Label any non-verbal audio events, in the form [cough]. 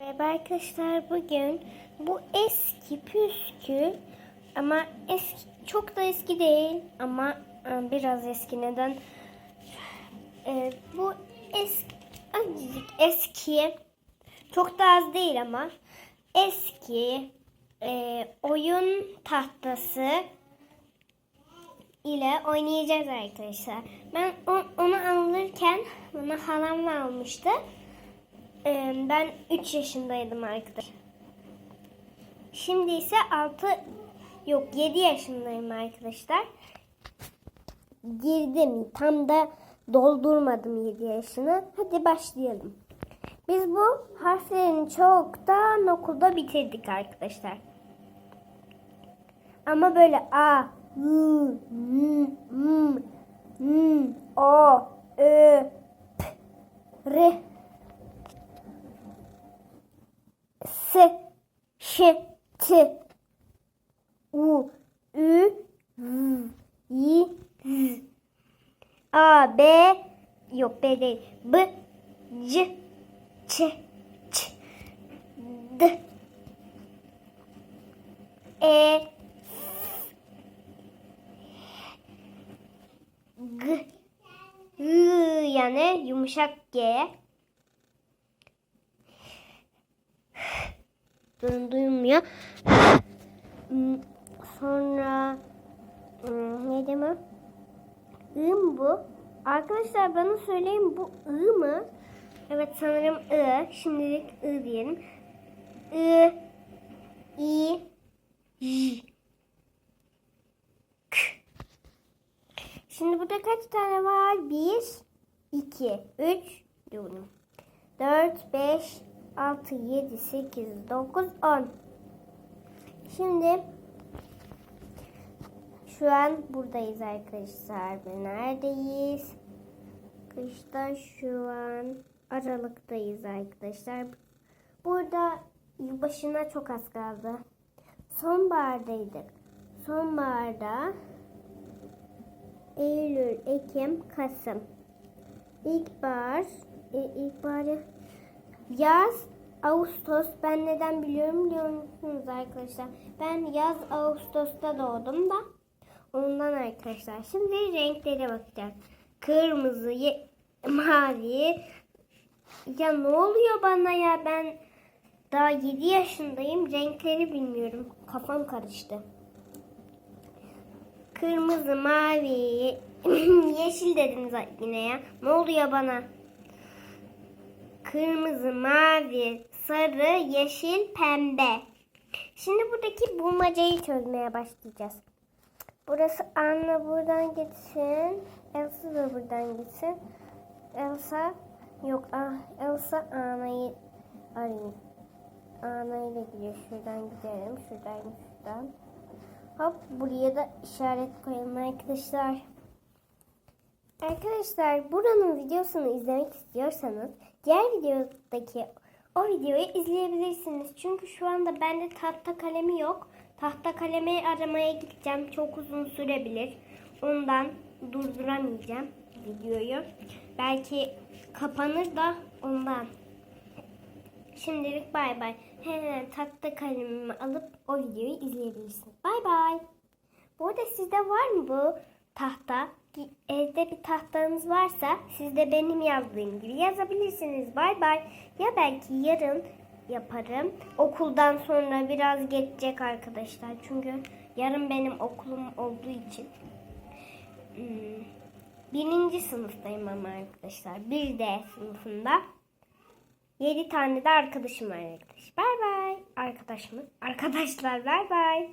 Merhaba arkadaşlar bugün bu eski püskü ama eski çok da eski değil ama e, biraz eski neden E, bu eski azıcık eski çok da az değil ama eski e, oyun tahtası ile oynayacağız arkadaşlar. Ben onu alırken bana halam almıştı. Ee, ben 3 yaşındaydım arkadaşlar. Şimdi ise 6 yok 7 yaşındayım arkadaşlar. Girdim tam da doldurmadım 7 yaşını. Hadi başlayalım. Biz bu harflerini çoktan okulda bitirdik arkadaşlar. Ama böyle A, L, M, M, N, O, Ö, P, R, Ş, T, U, Ü, V, Y, Z. A, B, yok B değil. B, C, Ç, Ç, D, E, G, G yani yumuşak G. Durun duyulmuyor. Hmm, Sonra hmm, ne demem? I bu? Arkadaşlar bana söyleyin bu I mı? Evet sanırım I. Şimdilik I diyelim. I, I, J, K. Şimdi burada kaç tane var? 1, 2, 3, diyorum. 4, 5, 6, 7, 8, 9, 10. Şimdi şu an buradayız arkadaşlar. Neredeyiz? Kışta şu an Aralık'tayız arkadaşlar. Burada yılbaşına çok az kaldı. Sonbahardaydık. Sonbaharda Eylül, Ekim, Kasım. İlkbahar, e, ilkbaharı Yaz, Ağustos. Ben neden biliyorum biliyor musunuz arkadaşlar? Ben yaz Ağustos'ta doğdum da ondan arkadaşlar. Şimdi renklere bakacağız. Kırmızı, mavi. Ya ne oluyor bana ya ben daha 7 yaşındayım. Renkleri bilmiyorum. Kafam karıştı. Kırmızı, mavi, [laughs] yeşil dediniz yine ya. Ne oluyor bana? Kırmızı, mavi, sarı, yeşil, pembe. Şimdi buradaki bulmacayı çözmeye başlayacağız. Burası Anna buradan gitsin. Elsa da buradan gitsin. Elsa yok. Ah, Elsa Anna'yı arayayım. Anna ile gidiyor. Şuradan gidelim. Şuradan şuradan. Hop buraya da işaret koyalım arkadaşlar. Arkadaşlar buranın videosunu izlemek istiyorsanız diğer videodaki o videoyu izleyebilirsiniz. Çünkü şu anda bende tahta kalemi yok. Tahta kalemi aramaya gideceğim. Çok uzun sürebilir. Ondan durduramayacağım videoyu. Belki kapanır da ondan. Şimdilik bay bay. Hemen tahta kalemimi alıp o videoyu izleyebilirsiniz. Bay bay. Bu arada sizde var mı bu tahta? Evde bir tahtanız varsa siz de benim yazdığım gibi yazabilirsiniz. Bay bay. Ya belki yarın yaparım. Okuldan sonra biraz geçecek arkadaşlar. Çünkü yarın benim okulum olduğu için. Hmm, Birinci sınıftayım ama arkadaşlar. Bir D sınıfında. Yedi tane de arkadaşım var arkadaş. Bay bay. Arkadaş mı? Arkadaşlar bay bay.